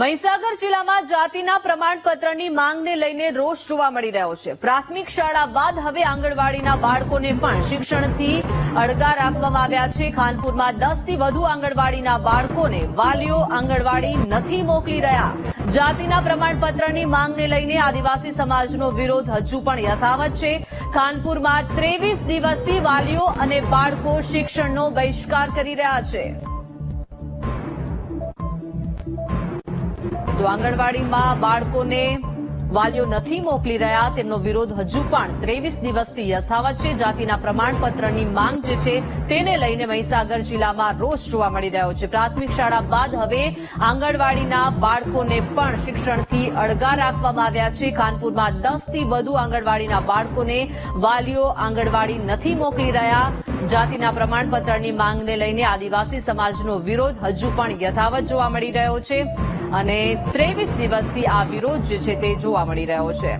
મહીસાગર જિલ્લામાં જાતિના પ્રમાણપત્રની માંગને લઈને રોષ જોવા મળી રહ્યો છે. પ્રાથમિક શાળા બાદ હવે આંગણવાડીના બાળકોને પણ શિક્ષણથી અડગા રાખવામાં આવ્યા છે. ખાનપુરમાં દસથી વધુ આંગણવાડીના બાળકોને વાલીઓ આંગણવાડી નથી મોકલી રહ્યા. જાતિના પ્રમાણપત્રની માંગને લઈને આદિવાસી સમાજનો વિરોધ હજુ પણ યથાવત છે. ખાનપુરમાં ત્રેવીસ દિવસથી વાલીઓ અને બાળકો શિક્ષણનો બહિષ્કાર કરી રહ્યા છે. તો આંગણવાડીમાં બાળકોને વાલીઓ નથી મોકલી રહ્યા, તેમનો વિરોધ હજુ પણ ત્રેવીસ દિવસથી યથાવત છે. જાતિના પ્રમાણપત્રની માંગ જે છે તેને લઈને મહીસાગર જિલ્લામાં રોષ જોવા મળી રહ્યો છે. પ્રાથમિક શાળા બાદ હવે આંગણવાડીના બાળકોને પણ શિક્ષણથી અળગા રાખવામાં આવ્યા છે. ખાનપુરમાં દસથી વધુ આંગણવાડીના બાળકોને વાલીઓ આંગણવાડી નથી મોકલી રહ્યા. જાતિના પ્રમાણપત્રની માંગને લઈને આદિવાસી સમાજનો વિરોધ હજુ પણ યથાવત જોવા મળી રહ્યો છે. અને ત્રેવીસ દિવસથી આ વિરોધ જે છે તે જોવા મળી રહ્યો છે.